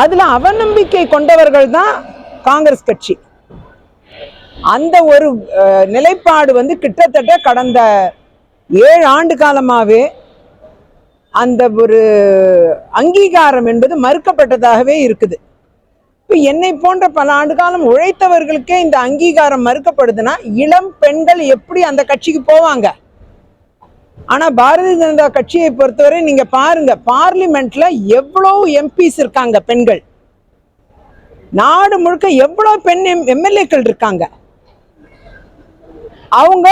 அதில் அவநம்பிக்கை கொண்டவர்கள் தான் காங்கிரஸ் கட்சி. அந்த ஒரு நிலைப்பாடு வந்து கிட்டத்தட்ட கடந்த ஏழு ஆண்டு காலமாகவே அந்த ஒரு அங்கீகாரம் என்பது மறுக்கப்பட்டதாகவே இருக்குது. இப்போ என்னை போன்ற பல ஆண்டு காலம் உழைத்தவர்களுக்கே இந்த அங்கீகாரம் மறுக்கப்படுதுன்னா இளம் பெண்கள் எப்படி அந்த கட்சிக்கு போவாங்க? ஆனா பாரதிய ஜனதா கட்சியை பொறுத்தவரை நீங்க பாருங்க பார்லிமெண்ட்ல எவ்வளோ எம்பிஸ் இருக்காங்க பெண்கள்? நாடு முழுக்க எவ்வளவு பெண் எம்எல்ஏக்கள் இருக்காங்க? அவங்க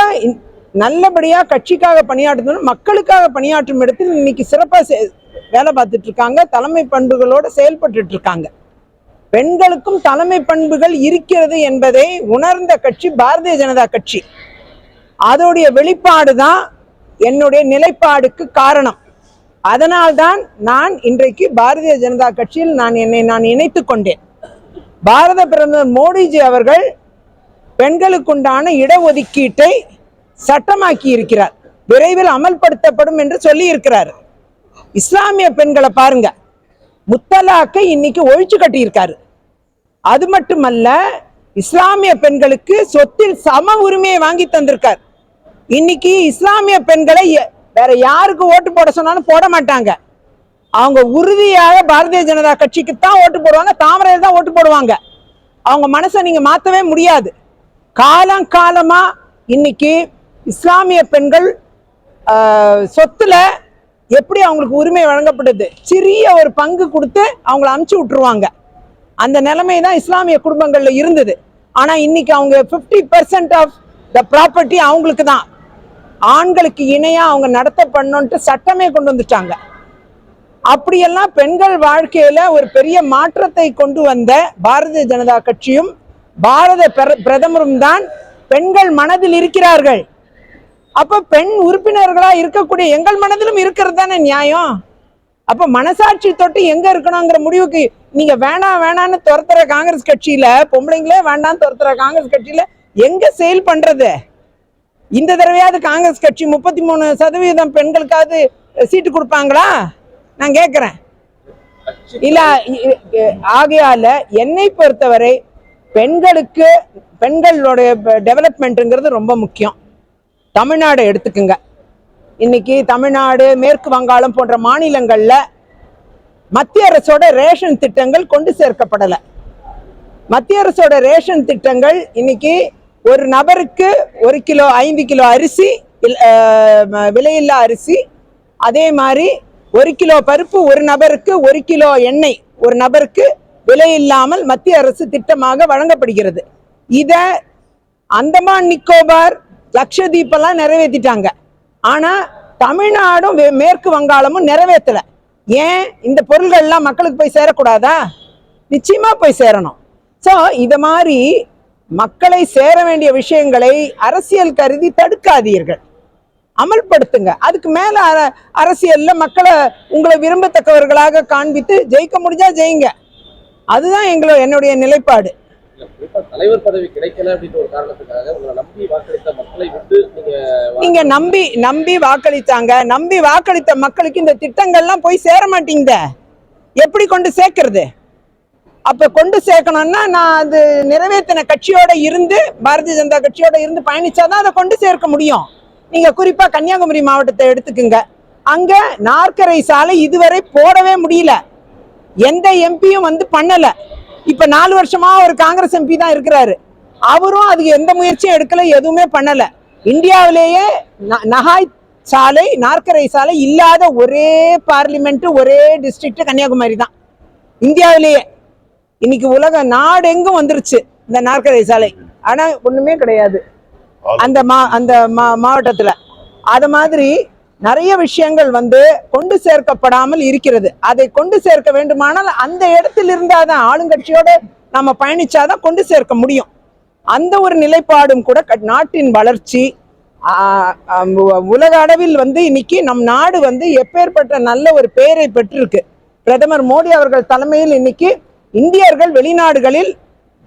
நல்லபடியாக நல்லபடியா கட்சிக்காக பணியாற்றணும் மக்களுக்காக பணியாற்றும் இடத்தில் இன்னைக்கு சிறப்பா வேலை பார்த்துட்டு இருக்காங்க தலைமை பண்புகளோட செயல்பட்டுட்டு இருக்காங்க பெண்களுக்கும் தலைமை பண்புகள் இருக்கிறது என்பதை உணர்ந்த கட்சி பாரதிய ஜனதா கட்சி. அதோடைய வெளிப்பாடு தான் என்னுடைய நிலைப்பாடுக்கு காரணம். அதனால்தான் நான் இன்றைக்கு பாரதிய ஜனதா கட்சியில் நான் என்னை நான் இணைத்துக் கொண்டேன். பாரத பிரதமர் மோடிஜி அவர்கள் பெண்களுக்குண்டான இடஒதுக்கீட்டை சட்டமாக்கி இருக்கிறார். விரைவில் அமல்படுத்தப்படும் என்று சொல்லி இருக்கிறார். இஸ்லாமிய பெண்களை பாருங்க. முத்தலாக்கை இன்னைக்கு ஒழிச்சு கட்டியிருக்காரு. அது மட்டுமல்ல இஸ்லாமிய பெண்களுக்கு சொத்தில் சம உரிமையை வாங்கி தந்திருக்கார். இன்னைக்கு இஸ்லாமிய பெண்களை எ- வேற யாருக்கு ஓட்டு போட சொன்னாலும் போட மாட்டாங்க. அவங்க உறுதியாக பாரதிய ஜனதா கட்சிக்கு தான் ஓட்டு போடுவாங்க தாமரையில் தான் ஓட்டு போடுவாங்க. அவங்க மனசை நீங்க மாத்தவே முடியாது. காலம் காலமா இன்னைக்கு இஸ்லாமிய பெண்கள் சொத்துல எப்படி அவங்களுக்கு உரிமை வழங்கப்படுது? சிறிய ஒரு பங்கு கொடுத்து அவங்கள அமுச்சு விட்டுருவாங்க. அந்த நிலைமை தான் இஸ்லாமிய குடும்பங்கள்ல இருந்தது. ஆனா இன்னைக்கு அவங்க 50% பெர்சன்ட் ஆஃப் த ப்ராப்பர்ட்டி அவங்களுக்கு தான் ஆண்களுக்கு இணையாக அவங்க நடத்த பண்ணணுன்ட்டு சட்டமே கொண்டு வந்துட்டாங்க. அப்படியெல்லாம் பெண்கள் வாழ்க்கையில் ஒரு பெரிய மாற்றத்தை கொண்டு வந்த பாரதிய ஜனதா கட்சியும் பாரத பிர- பிரதமரும் தான் பெண்கள் மனதில் இருக்கிறார்கள். அப்போ பெண் உறுப்பினர்களாக இருக்கக்கூடிய எங்கள் மனதிலும் இருக்கிறது தானே நியாயம்? அப்போ மனசாட்சி தொட்டு எங்கே இருக்கணுங்கிற முடிவுக்கு நீங்கள் வேணாம் வேணான்னு துரத்துற காங்கிரஸ் கட்சியில் பொம்பளைங்களே வேண்டாம்னு துரத்துற காங்கிரஸ் கட்சியில் எங்கே செயல் பண்ணுறது இந்த தடவையாவது காங்கிரஸ் கட்சி முப்பத்தி மூணு சதவீதம் பெண்களுக்காவது சீட்டு கொடுப்பாங்களா? நான் கேட்குறேன் இல்ல ஆகையால என்னை பொறுத்தவரை பெண்களுக்கு பெண்களுடைய டெவலப்மெண்ட்டுங்கிறது ரொம்ப முக்கியம். தமிழ்நாடு எடுத்துக்குங்க. இன்னைக்கு தமிழ்நாடு மேற்கு வங்காளம் போன்ற மாநிலங்களில் மத்திய அரசோட ரேஷன் திட்டங்கள் கொண்டு சேர்க்கப்படலை. மத்திய அரசோட ரேஷன் திட்டங்கள் இன்னைக்கு ஒரு நபருக்கு ஒரு கிலோ ஐந்து கிலோ அரிசி விலையில்லா அரிசி அதே மாதிரி ஒரு கிலோ பருப்பு ஒரு நபருக்கு ஒரு கிலோ எண்ணெய் ஒரு நபருக்கு விலை இல்லாமல் மத்திய அரசு திட்டமாக வழங்கப்படுகிறது. இதை அந்தமான் நிக்கோபார் லட்சதீப்பெல்லாம் நிறைவேற்றிட்டாங்க ஆனால் தமிழ்நாடும் மேற்கு வங்காளமும் நிறைவேற்றலை ஏன்? இந்த பொருள்கள்லாம் மக்களுக்கு போய் சேரக்கூடாதா? நிச்சயமாக போய் சேரணும். ஸோ இதை மாதிரி மக்களை சேர வேண்டிய விஷயங்களை அரசியல் கருதி தடுக்காதீர்கள். அமல்படுத்துங்க. அதுக்கு மேல அர- அரசியல்ல மக்களை உங்களை விரும்பத்தக்கவர்களாக காண்பித்து ஜெயிக்க முடிஞ்சா ஜெயிங்க. அதுதான் எங்களோட என்னுடைய நிலைப்பாடு. தலைவர் பதவி கிடைக்கல அப்படின்ற ஒரு காரணத்துக்காக உங்களை நம்பி வாக்களித்த மக்களை விட்டு நீங்க நம்பி நம்பி வாக்களித்தாங்க. நம்பி வாக்களித்த மக்களுக்கு இந்த திட்டங்கள்லாம் போய் சேர மாட்டேங்குதே எப்படி கொண்டு சேர்க்கறது? அப்ப கொண்டு சேர்க்கணும்னா நான் அது நிறைவேற்றின கட்சியோட இருந்து பாரதிய ஜனதா கட்சியோட இருந்து பயணிச்சாதான் அதை கொண்டு சேர்க்க முடியும். நீங்க குறிப்பா கன்னியாகுமரி மாவட்டத்தை எடுத்துக்குங்க. அங்க நாற்கரை சாலை இதுவரை போடவே முடியல. எந்த எம்பியும் வந்து பண்ணல. இப்ப நாலு வருஷமா ஒரு காங்கிரஸ் எம்பி தான் இருக்கிறாரு. அவரும் அதுக்கு எந்த முயற்சியும் எடுக்கல எதுவுமே பண்ணல. இந்தியாவிலேயே ந- நகாய் சாலை நாற்கரை சாலை இல்லாத ஒரே பார்லிமெண்ட் ஒரே டிஸ்ட்ரிக்ட் கன்னியாகுமரி தான். இந்தியாவிலேயே. இன்னைக்கு உலக நாடு எங்கும் வந்துருச்சு இந்த நாற்கரை சாலை. ஆனா ஒண்ணுமே கிடையாது. அந்த மா அந்த மா மாவட்டத்துல. அது மாதிரி நிறைய விஷயங்கள் வந்து கொண்டு சேர்க்கப்படாமல் இருக்கிறது. அதை கொண்டு சேர்க்க வேண்டுமானால் அந்த இடத்தில் இருந்தாதான் ஆளுங்கட்சியோட நம்ம பயணிச்சாதான் கொண்டு சேர்க்க முடியும். அந்த ஒரு நிலைப்பாடும் கூட நாட்டின் வளர்ச்சி உலக அளவில் வந்து இன்னைக்கு நம் நாடு வந்து எப்பேற்பட்ட நல்ல ஒரு பெயரை பெற்றிருக்கு. பிரதமர் மோடி அவர்கள் தலைமையில் இன்னைக்கு இந்தியர்கள் வெளிநாடுகளில்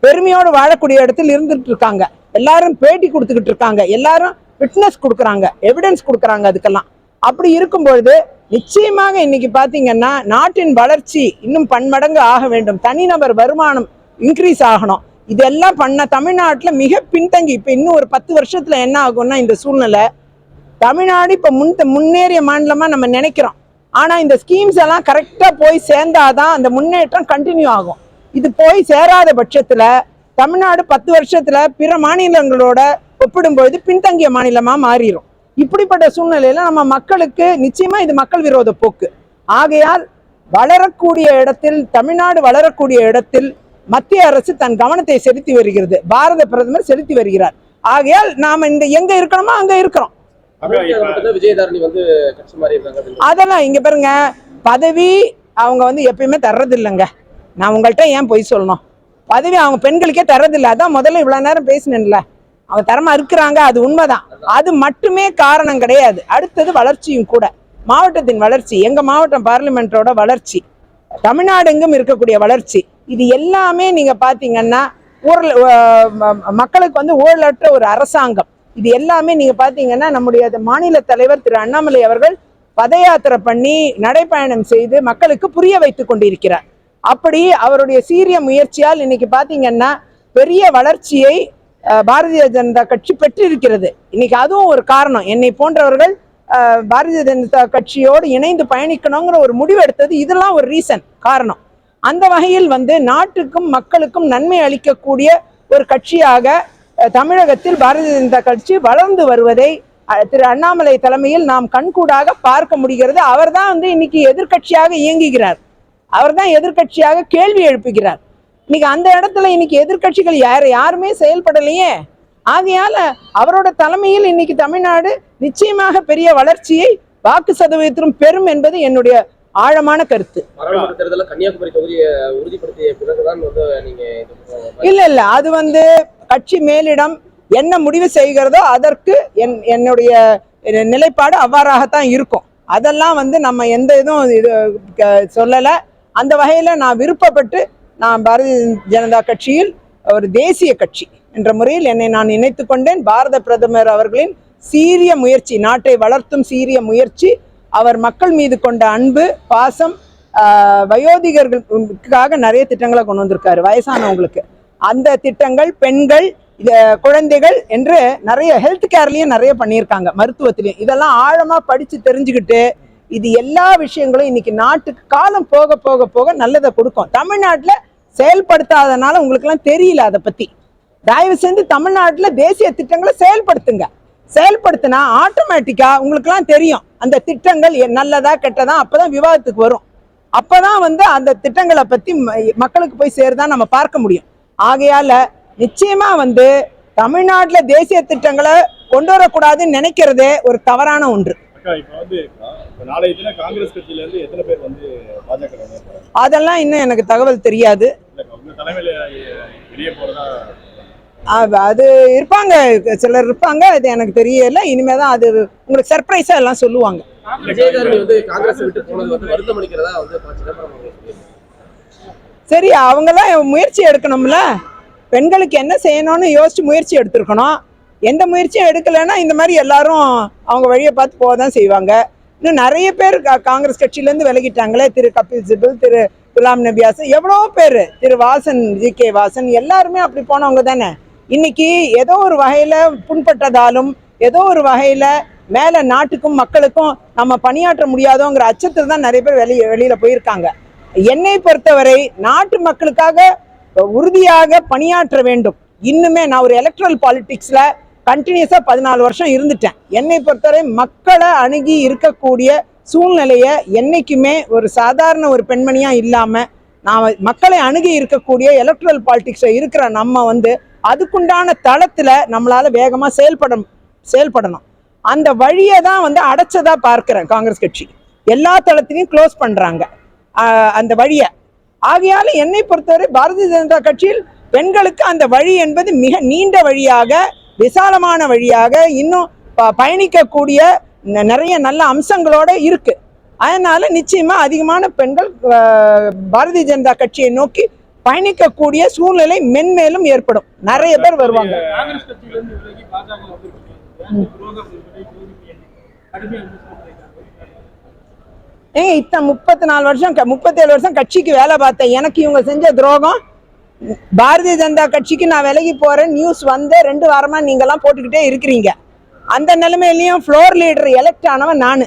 பெருமையோடு வாழக்கூடிய இடத்தில் இருந்துட்டு இருக்காங்க. எல்லாரும் பேட்டி கொடுத்துக்கிட்டு இருக்காங்க. எல்லாரும் விட்னஸ் கொடுக்குறாங்க. எவிடன்ஸ் கொடுக்குறாங்க அதுக்கெல்லாம். அப்படி இருக்கும்பொழுது நிச்சயமாக இன்னைக்கு பாத்தீங்கன்னா நாட்டின் வளர்ச்சி இன்னும் பன்மடங்கு ஆக வேண்டும். தனிநபர் வருமானம் இன்க்ரீஸ் ஆகணும். இதெல்லாம் பண்ண தமிழ்நாட்டுல மிக பின்தங்கி இப்ப இன்னும் ஒரு பத்து வருஷத்துல என்ன ஆகும்னா இந்த சூழ்நிலை. தமிழ்நாடு இப்ப முன் முன்னேறிய மாநிலமா நம்ம நினைக்கிறோம். ஆனா இந்த ஸ்கீம்ஸ் எல்லாம் கரெக்டா போய் சேர்ந்தாதான் அந்த முன்னேற்றம் கண்டினியூ ஆகும். இது போய் சேராத பட்சத்துல தமிழ்நாடு பத்து வருஷத்துல பிற மாநிலங்களோட ஒப்பிடும்பொழுது பின்தங்கிய மாநிலமா மாறிடும் இப்படிப்பட்ட சூழ்நிலையில் நம்ம மக்களுக்கு நிச்சயமா இது மக்கள் விரோத போக்கு. ஆகையால் வளரக்கூடிய இடத்தில் தமிழ்நாடு வளரக்கூடிய இடத்தில் மத்திய அரசு தன் கவனத்தை செலுத்தி வருகிறது. பாரத பிரதமர் செலுத்தி வருகிறார். ஆகையால் நாம இந்த எங்க இருக்கணுமோ அங்க இருக்கிறோம். விஜயதாரணி வந்து கட்சி மாறி இருக்காங்க அப்படின்னு அதெல்லாம் இங்க பாருங்க பதவி அவங்க வந்து எப்பயுமே தர்றது இல்லைங்க நான் உங்கள்கிட்ட ஏன் பொய் சொல்லணும்? பதவி அவங்க பெண்களுக்கே தர்றதில்ல. அதான் முதல்ல இவ்வளவு நேரம் பேசினேன்ல. அவங்க தரமா இருக்கிறாங்க அது உண்மைதான். அது மட்டுமே காரணம் கிடையாது. அடுத்தது வளர்ச்சியும் கூட. மாவட்டத்தின் வளர்ச்சி எங்க மாவட்டம் பார்லிமெண்டோட வளர்ச்சி தமிழ்நாடு எங்கும் இருக்கக்கூடிய வளர்ச்சி இது எல்லாமே நீங்க பாத்தீங்கன்னா ஊரல் மக்களுக்கு வந்து ஊழலற்ற ஒரு அரசாங்கம். இது எல்லாமே நீங்க பாத்தீங்கன்னா நம்முடைய மாநில தலைவர் திரு அண்ணாமலை அவர்கள் பத யாத்திரை பண்ணி நடைப்பயணம் செய்து மக்களுக்கு புரிய வைத்து கொண்டிருக்கிறார். அப்படி அவருடைய சீரிய முயற்சியால் இன்னைக்கு பாத்தீங்கன்னா பெரிய வளர்ச்சியை பாரதிய ஜனதா கட்சி பெற்றிருக்கிறது. இன்னைக்கு அதுவும் ஒரு காரணம். என்னை போன்றவர்கள் பாரதிய ஜனதா கட்சியோடு இணைந்து பயணிக்கணுங்கிற ஒரு முடிவு எடுத்தது இதெல்லாம் ஒரு ரீசன் காரணம். அந்த வகையில் வந்து நாட்டுக்கும் மக்களுக்கும் நன்மை அளிக்கக்கூடிய ஒரு கட்சியாக தமிழகத்தில் பாரதிய ஜனதா கட்சி வளர்ந்து வருவதை திரு அண்ணாமலை தலைமையில் நாம் கண்கூடாக பார்க்க முடிகிறது. அவர்தான் வந்து இன்னைக்கு எதிர்க்கட்சியாக இயங்குகிறார். அவர்தான் எதிர்க்கட்சியாக கேள்வி எழுப்புகிறார். இன்னைக்கு அந்த இடத்துல இன்னைக்கு எதிர்க்கட்சிகள் யார் யாருமே செயல்படலையே. ஆகையால அவரோட தலைமையில் இன்னைக்கு தமிழ்நாடு நிச்சயமாக பெரிய வளர்ச்சியை வாக்கு சதவீதத்திலும் பெறும் என்பது என்னுடைய ஆழமான கருத்து. இல்ல இல்ல அது வந்து கட்சி மேலிடம் என்ன முடிவு செய்கிறதோ அதற்கு என் என்னுடைய நிலைப்பாடு அவ்வாறாகத்தான் இருக்கும். அதெல்லாம் வந்து நம்ம எந்த இதுவும் இது க- அந்த வகையில் நான் விருப்பப்பட்டு நான் பாரதிய ஜனதா கட்சியில் ஒரு தேசிய கட்சி என்ற முறையில் என்னை நான் இணைத்து கொண்டேன். பாரத பிரதமர் அவர்களின் சீரிய முயற்சி நாட்டை வளர்த்தும் சீரிய முயற்சி அவர் மக்கள் மீது கொண்ட அன்பு பாசம் வயோதிகர்களுக்காக நிறைய திட்டங்களை கொண்டு வந்திருக்காரு வயசானவங்களுக்கு. அந்த திட்டங்கள் பெண்கள் இது குழந்தைகள் என்று நிறைய ஹெல்த் கேர்லயும் நிறைய பண்ணியிருக்காங்க மருத்துவத்திலையும். இதெல்லாம் ஆழமா படிச்சு தெரிஞ்சுக்கிட்டு இது எல்லா விஷயங்களும் இன்னைக்கு நாட்டுக்கு காலம் போக போக போக நல்லதை கொடுக்கும். தமிழ்நாட்டில் செயல்படுத்தாதனால உங்களுக்குலாம் தெரியல அதை பத்தி. தயவு செஞ்சு தமிழ்நாட்டில் தேசிய திட்டங்களை செயல்படுத்துங்க. செயல்படுத்தினா ஆட்டோமேட்டிக்கா உங்களுக்குலாம் தெரியும் அந்த திட்டங்கள் எ- நல்லதா கெட்டதா அப்பதான் விவாதத்துக்கு வரும். அப்பதான் வந்து அந்த திட்டங்களை பத்தி மக்களுக்கு போய் சேருதான் நம்ம பார்க்க முடியும். ஆகையால நிச்சயமா வந்து தமிழ்நாட்டுல தேசிய திட்டங்களை கொண்டு வரக்கூடாதுன்னு நினைக்கிறதே ஒரு தவறான ஒன்று. அக்கா இப்ப வந்து இப்ப நாளைய தினம் காங்கிரஸ் கட்சியில இருந்து எத்தனை பேர் வந்து பாஜக ல இணைய அதெல்லாம் இன்னும் எனக்கு தகவல் தெரியாது. அது இருப்பாங்க சிலர் இருப்பாங்க அது எனக்கு தெரியல. இனிமே தான் அது உங்களுக்கு சர்ப்ரைஸா எல்லாம் சொல்லுவாங்க. சரி அவங்கெல்லாம் முயற்சி எடுக்கணும்ல? பெண்களுக்கு என்ன செய்யணும்னு யோசிச்சு முயற்சி எடுத்திருக்கணும். எந்த முயற்சியும் எடுக்கலைன்னா இந்த மாதிரி எல்லாரும் அவங்க வழியை பார்த்து போக தான் செய்வாங்க. இன்னும் நிறைய பேர் காங்கிரஸ் கட்சியிலேருந்து விலகிட்டாங்களே. திரு கபில் சிபில் திரு குலாம் நபி ஆசன் எவ்வளோ பேர். திரு வாசன் ஜி கே வாசன் எல்லாருமே அப்படி போனவங்க தானே. இன்னைக்கு ஏதோ ஒரு வகையில் புண்பட்டதாலும் ஏதோ ஒரு வகையில் மேலே நாட்டுக்கும் மக்களுக்கும் நம்ம பணியாற்ற முடியாதோங்கிற அச்சத்தில் தான் நிறைய பேர் வெளியே வெளியில் போயிருக்காங்க. என்னை பொறுத்தவரை நாட்டு மக்களுக்காக உறுதியாக பணியாற்ற வேண்டும். இன்னுமே நான் ஒரு எலக்ட்ரல் பாலிட்டிக்ஸில் கண்டினியூஸாக பதினாலு வருஷம் இருந்துட்டேன். என்னை பொறுத்தவரை மக்களை அணுகி இருக்கக்கூடிய சூழ்நிலையை என்றைக்குமே ஒரு சாதாரண ஒரு பெண்மணியாக இல்லாமல் நான் மக்களை அணுகி இருக்கக்கூடிய எலக்ட்ரல் பாலிடிக்ஸ்ல இருக்கிற நம்ம வந்து அதுக்குண்டான தளத்தில் நம்மளால் வேகமாக செயல்பட செயல்படணும். அந்த வழியை தான் வந்து அடைச்சதாக பார்க்குறேன் காங்கிரஸ் கட்சி. எல்லா தளத்திலையும் க்ளோஸ் பண்ணுறாங்க அந்த வழியை. ஆகையால என்னை பொறுத்தவரை பாரதிய ஜனதா கட்சியில் பெண்களுக்கு அந்த வழி என்பது மிக நீண்ட வழியாக விசாலமான வழியாக இன்னும் ப- பயணிக்கக்கூடிய நிறைய நல்ல அம்சங்களோட இருக்கு. அதனால நிச்சயமா அதிகமான பெண்கள் ஆஹ், பாரதிய ஜனதா கட்சியை நோக்கி பயணிக்கக்கூடிய சூழ்நிலை மென்மேலும் ஏற்படும். நிறைய பேர் வருவாங்க. ஏங்க இத்தனை முப்பத்தி நாலு வருஷம் க- முப்பத்தேழு வருஷம் கட்சிக்கு வேலை பார்த்தேன். எனக்கு இவங்க செஞ்ச துரோகம் பாரதிய ஜனதா கட்சிக்கு நான் விலகி போகிறேன் நியூஸ் வந்து ரெண்டு வாரமாக நீங்கள்லாம் போட்டுக்கிட்டே இருக்கிறீங்க. அந்த நிலைமையிலையும் ஃப்ளோர் லீடர் எலெக்ட் ஆனவன் நான்.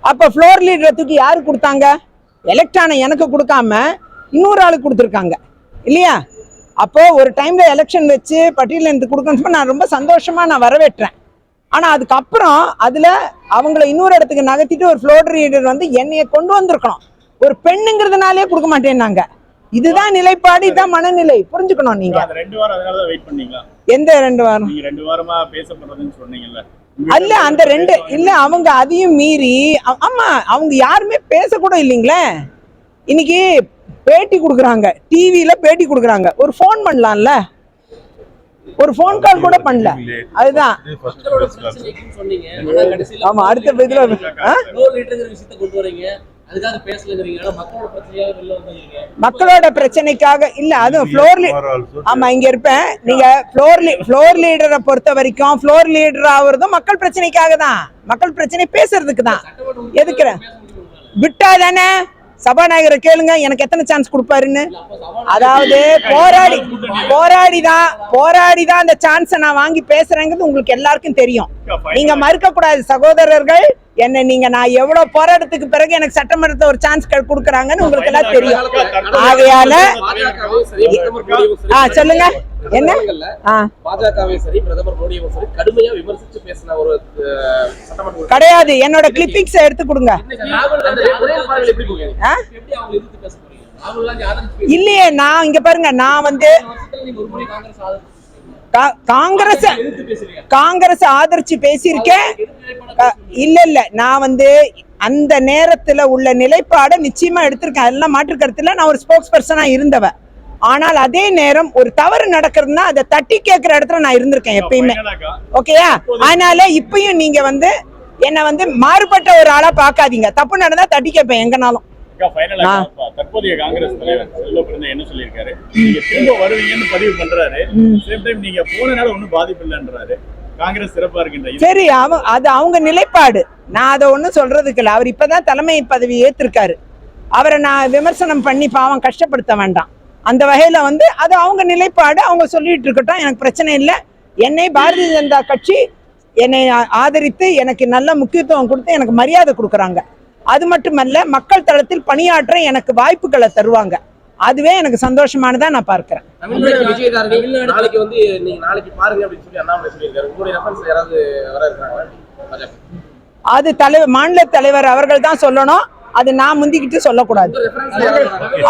அப்போ ஃப்ளோர் லீடரை தூக்கி யார் கொடுத்தாங்க? எலெக்ட் ஆன எனக்கு கொடுக்காம இன்னொரு ஆளுக்கு கொடுத்துருக்காங்க. இல்லையா? அப்போது ஒரு டைமில் எலெக்ஷன் வச்சு பட்டியலேருந்து கொடுக்கணும் நான் ரொம்ப சந்தோஷமாக நான் வரவேற்றேன். ஆனா அதுக்கப்புறம் அதுல அவங்கள இன்னொரு இடத்துக்கு நகர்த்திட்டு ஒரு ஃப்ளோர் லீடர் வந்து என்னைய கொண்டு வந்திருக்கணும். ஒரு பெண்ணுங்கிறதுனாலே கொடுக்க மாட்டேன்னாங்க. இதுதான் நிலைப்பாடு இதுதான் மனநிலை. புரிஞ்சுக்கணும் நீங்க. ரெண்டு வாரம் அதனால தான் வெயிட் பண்ணீங்களா? எந்த ரெண்டு வாரம்? நீங்க ரெண்டு வாரமா பேசப்படுறதுன்னு சொன்னீங்கல்ல. அல்ல அந்த ரெண்டு இல்ல அவங்க அதையும் மீறி ஆமா அவங்க யாருமே பேசக்கூட இல்லைங்களே. இன்னைக்கு பேட்டி கொடுக்குறாங்க. டிவியில பேட்டி கொடுக்குறாங்க. ஒரு ஃபோன் பண்ணலாம்ல. ஒரு ஃபோன் கால் கூட பண்ணல. அதுதான். ஆமா அடுத்த இதுல மக்களோட பிரச்சனைக்காக இல்ல அதுவும் ஃப்ளோர் ஆமா இங்க இருப்பேன். நீங்க ஃப்ளோர் ஃப்ளோர் லீடரை பொறுத்த வரைக்கும் ஃப்ளோர் லீடர் ஆகுறதும் மக்கள் பிரச்சனைக்காக தான். மக்கள் பிரச்சனை பேசுறதுக்கு தான். எதுக்குற. விட்டா தானே சபாநாயகரை கேளுங்க எனக்கு எத்தனை சான்ஸ் கொடுப்பாருன்னு? அதாவது போராடி போராடி தான் போராடி தான் அந்த சான்ஸை நான் வாங்கி பேசுறேங்கிறது உங்களுக்கு எல்லாருக்கும் தெரியும். நீங்க மறுக்க கூடாது சகோதரர்கள். என்ன நீங்க நான் எவ்வளவு போராட்டத்துக்கு பிறகு எனக்கு சட்டமன்றத்தை ஒரு சான்ஸ் கொடுக்குறாங்கன்னு உங்களுக்கு எல்லாம் தெரியும். ஆகையால பாஜகவும் சரி பிரதமர் மோடியும் சரி ஆ சொல்லுங்க. என்ன? சட்டமன்றங்கள்ல ஆ. பாஜகவையும் சரி பிரதமர் மோடியும் சரி கடுமையா விமர்சிச்சு பேசின ஒரு அஹ், சட்டமன்ற உறுப்பினர். கிடையாது. என்னோட கிளிப்பிங்ஸை எடுத்து கொடுங்க. இல்லையே நான் இங்க பாருங்க நான் வந்து காங்கிரஸ் காங்கிரஸ் ஆதரிச்சு பேசியிருக்கேன். இல்ல இல்ல. நான் வந்து அந்த நேரத்துல உள்ள நிலைப்பாடை நிச்சயமா எடுத்திருக்கேன். அதெல்லாம் மாற்று கருத்துல நான் ஒரு ஸ்போக்ஸ் பர்சனா இருந்தவ ஆனால் அதே நேரம் ஒரு தவறு நடக்கிறதுனா அதை தட்டி கேட்கிற இடத்துல நான் இருந்திருக்கேன் எப்பயுமே. ஓகேயா அதனால இப்பயும் நீங்க வந்து என்ன வந்து மாறுபட்ட ஒரு ஆளா பார்க்காதீங்க. தப்பு நடந்தா தட்டி கேட்பேன் எங்கனாலும். அக்கா ஃபைனலா தற்போதைய காங்கிரஸ் தலைவர் செல்வ பிறந்த என்ன சொல்லியிருக்காரு? நீங்க திரும்ப வருவீங்கன்னு பதிவு பண்றாரு. சேம் டைம் நீங்க போனனால ஒண்ணும் பாதிப்பு இல்லைன்றாரு. காங்கிரஸ் சிறப்பா இருக்கின்ற இது. சரி அவ அது அவங்க நிலைப்பாடு. நான் அதை ஒன்றும் சொல்றதுக்கு இல்லை. அவர் இப்பதான் தலைமை பதவி ஏத்திருக்காரு. அவரை நான் விமர்சனம் பண்ணி பாவம் கஷ்டப்படுத்த வேண்டாம். அந்த வகையில வந்து அது அவங்க நிலைப்பாடு அவங்க சொல்லிட்டு இருக்கட்டும் எனக்கு பிரச்சனை இல்லை. என்னை பாரதிய ஜனதா கட்சி என்னை ஆதரித்து எனக்கு நல்ல முக்கியத்துவம் கொடுத்து எனக்கு மரியாதை கொடுக்குறாங்க. அது மட்டுமல்ல மக்கள் தளத்தில் பணியாற்ற எனக்கு வாய்ப்புகளை தருவாங்க. அதுவே எனக்கு சந்தோஷமானதா நான் பார்க்கிறேன். தமிழ்நாடு விஜயதாரணி நாளைக்கு வந்து நீங்க நாளைக்கு பாருங்க அப்படின்னு சொல்லி அண்ணாமலை சொல்லியிருக்காரு உங்களுடைய ரெஃபரன்ஸ் யாராவது வர இருக்காங்களா? பாஜக. அது தலைவர் மாநில தலைவர் அவர்கள் தான் சொல்லணும். அது நான் முந்திக்கிட்டு சொல்லக்கூடாது.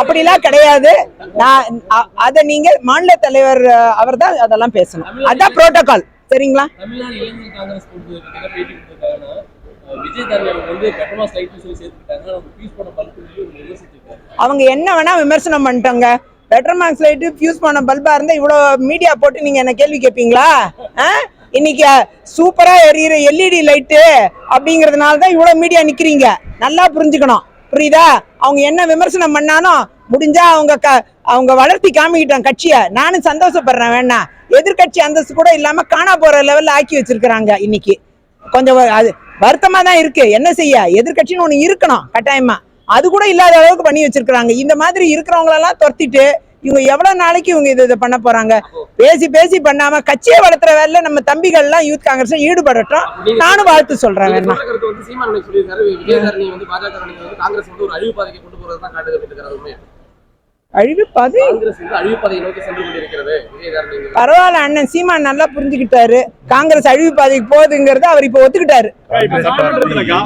அப்படிலாம் கிடையாது. நான் அதை நீங்க மாநில தலைவர் அவர் தான் அதெல்லாம் பேசணும். அதான் புரோட்டோகால் சரிங்களா? அவங்க என்ன வேணா விமர்சனம் பண்ணிட்டாங்க. பெட்ரோமாக்ஸ் லைட்டு ஃபியூஸ் பண்ண பல்பா இருந்தா இவ்வளோ மீடியா போட்டு நீங்க என்ன கேள்வி கேட்பீங்களா? இன்னைக்கு சூப்பரா எரியிற எல்இடி லைட்டு அப்படிங்கறதுனால தான் இவ்வளோ மீடியா நிக்கிறீங்க. நல்லா புரிஞ்சுக்கணும். புரியுதா? அவங்க என்ன விமர்சனம் பண்ணாலும் முடிஞ்சா அவங்க க அவங்க வளர்த்தி காமிக்கிட்டாங்க கட்சியை. நானும் சந்தோஷப்படுறேன் வேணா. எதிர்க்கட்சி அந்தஸ்து கூட இல்லாம காணா போற லெவல்ல ஆக்கி வச்சிருக்கிறாங்க இன்னைக்கு. கொஞ்சம் அது வருத்தமா தான் இருக்கு. என்ன செய்ய? எதிர்க்கட்சின்னு ஒண்ணு இருக்கணும் கட்டாயமா. அது கூட இல்லாத அளவுக்கு பண்ணி வச்சிருக்கிறாங்க. இந்த மாதிரி இருக்கிறவங்களெல்லாம் துரத்திட்டு இவங்க எவ்வளவு நாளைக்கு இவங்க இது இதை பண்ண போறாங்க? பேசி பேசி பண்ணாம கட்சியை வளர்த்துற வேலையில நம்ம தம்பிகள்லாம் யூத் காங்கிரஸ் ஈடுபடட்டும். நானும் வாழ்த்து சொல்றேன் வேணா காங்கிரஸ் வந்து ஒரு அழிவு பாதைக்கு கொண்டு காட்டுது அப்படின்னு இருக்காரு உண்மையா அழிவு பாது காங்கிரஸ் வந்து அழிவு பாதையை நோக்கி சென்று கொண்டிருக்கிறது. விஜயதாரணி பரவாயில்ல அண்ணன். சீமான் நல்லா புரிஞ்சுக்கிட்டாரு. காங்கிரஸ் அழிவு பாதைக்கு போகுதுங்கிறத அவர் இப்ப ஒத்துக்கிட்டாரு. அக்கா, இப்ப சட்டமன்றத்துலக்கா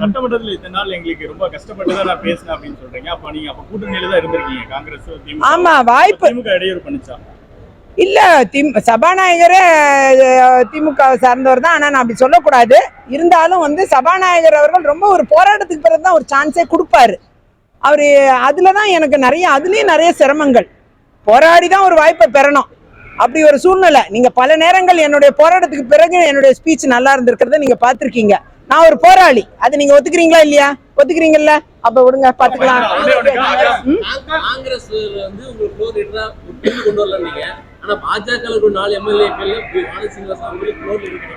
சட்டமன்றத்துல இத்தனை நாள் எங்களுக்கு ரொம்ப கஷ்டப்பட்டு தான் நான் பேசினேன் அப்படின்னு சொல்றீங்க. அப்ப நீங்க அப்ப கூட்டணியில தான் இருந்திருக்கீங்க. காங்கிரஸ் திமுக. ஆமா வாய்ப்பு திமுக இடையூறு பண்ணுச்சா? இல்ல திம் சபாநாயகரே திமுக சார்ந்தவர் தான். ஆனா நான் அப்படி சொல்லக்கூடாது. இருந்தாலும் வந்து சபாநாயகர் அவர்கள் ரொம்ப ஒரு போராட்டத்துக்கு பிறகு தான் ஒரு சான்ஸே கொடுப்பாரு. அவரு அதுல தான் எனக்கு நிறைய அதுலயும் நிறைய சிரமங்கள். போராடி தான் ஒரு வாய்ப்பை பெறணும். அப்படி ஒரு சூழ்நிலை. நீங்க பல நேரங்கள் என்னுடைய போராட்டத்துக்கு பிறகு என்னுடைய ஸ்பீச் நல்லா இருந்திருக்கிறத நீங்க பார்த்திருக்கீங்க. நான் ஒரு போராளி. அது நீங்க ஒத்துக்கிறீங்களா இல்லையா? ஒத்துக்கிறீங்கல்ல? அப்ப விடுங்க பாத்துக்கலாம்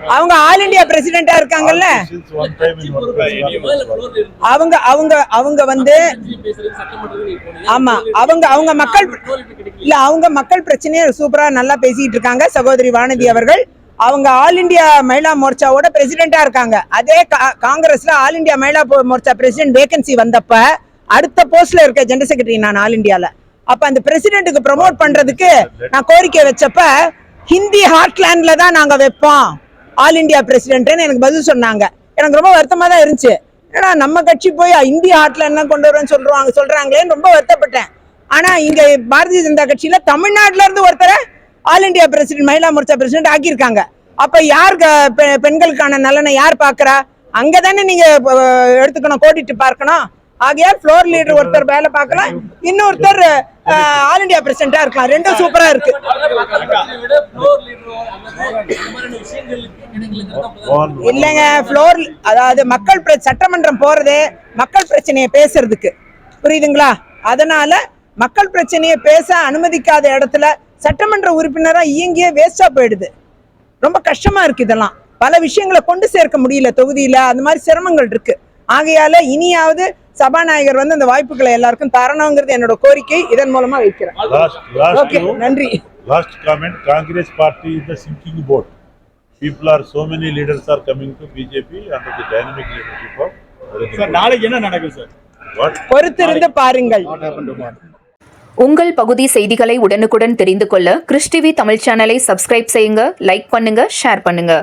அவங்க ஆல் இந்தியா பிரசிடென்டா இருக்காங்கல்ல? அவங்க அவங்க அவங்க வந்து ஆமா அவங்க அவங்க மக்கள் இல்ல அவங்க மக்கள் பிரச்சனையை சூப்பரா நல்லா பேசிட்டு இருக்காங்க. சகோதரி வானதி அவர்கள். அவங்க ஆல் இந்தியா மகிழா மோர்ச்சாவோட பிரசிடென்டா இருக்காங்க. அதே கா- காங்கிரஸ்ல all India Mahila Morcha president vacancy வந்தப்ப அடுத்த போஸ்ட்ல இருக்க ஜெனரல் செக்ரட்டரி நான் ஆல் இந்தியால அப்ப அந்த பிரசிடென்ட்டுக்கு ப்ரமோட் பண்றதுக்கு நான் கோரிக்கை வச்சப்ப ஹிந்தி ஹார்ட்லேண்ட்ல தான் நாங்க வைப்போம். ஆல் இந்தியா பிரசிடென்ட்னு எனக்கு பதில் சொன்னாங்க. எனக்கு ரொம்ப வருத்தமா தான் இருந்துச்சு. ஏன்னா நம்ம கட்சி போய் இந்திய ஹார்ட்லேண்ட்லாம் கொண்டு வரேன்னு சொல்றாங்க சொல்றாங்களேன்னு ரொம்ப வருத்தப்பட்டேன். ஆனா இங்க பாரதிய ஜனதா கட்சியில தமிழ்நாட்டுல இருந்து ஒருத்தரை all India president Mahila Morcha president ஆக்கியிருக்காங்க. அப்ப யார் க- பெ- பெண்களுக்கான நலனை யார் பாக்குறா அங்கதானே நீங்க எடுத்துக்கணும் கோடிட்டு பார்க்கணும். ஆகையால் ஃப்ளோர் லீடர் ஒருத்தர் வேலை பார்க்கலாம். இன்னொருத்தர் ஆல் இந்தியா பிரசிடென்டா இருக்கலாம். ரெண்டும் சூப்பரா இருக்கு. இல்லைங்க ஃப்ளோர் அதாவது மக்கள் சட்டமன்றம் போறதே மக்கள் பிரச்சனையை பேசுறதுக்கு. புரியுதுங்களா? அதனால மக்கள் பிரச்சனையை பேச அனுமதிக்காத இடத்துல சட்டமன்ற உறுப்பினரா இயங்கியே வேஸ்டா போயிடுது. ரொம்ப கஷ்டமா இருக்கு இதெல்லாம். பல விஷயங்களை கொண்டு சேர்க்க முடியல தொகுதியில. அந்த மாதிரி சிரமங்கள் இருக்கு. ஆகையால இனியாவது சபாநாயகர் வந்து அந்த வாய்ப்புகளை எல்லாருக்கும் தரணுங்கிறது என்னோட கோரிக்கை. இதன் மூலமா வைக்கிறேன். ஓகே நன்றி. Last comment, Congress party is the sinking boat. People are, so many leaders are coming to BJP under the dynamic leadership of sir Narendra Modi. நாளைக்கு என்ன நடக்கும் சார் What? பொறுத்திருந்து பாருங்கள். உங்கள் பகுதி செய்திகளை உடனுக்குடன் தெரிந்து கொள்ள கிறிஸ் டிவி தமிழ் சேனலை சப்ஸ்கிரைப் செய்யுங்க லைக் பண்ணுங்க ஷேர் பண்ணுங்க.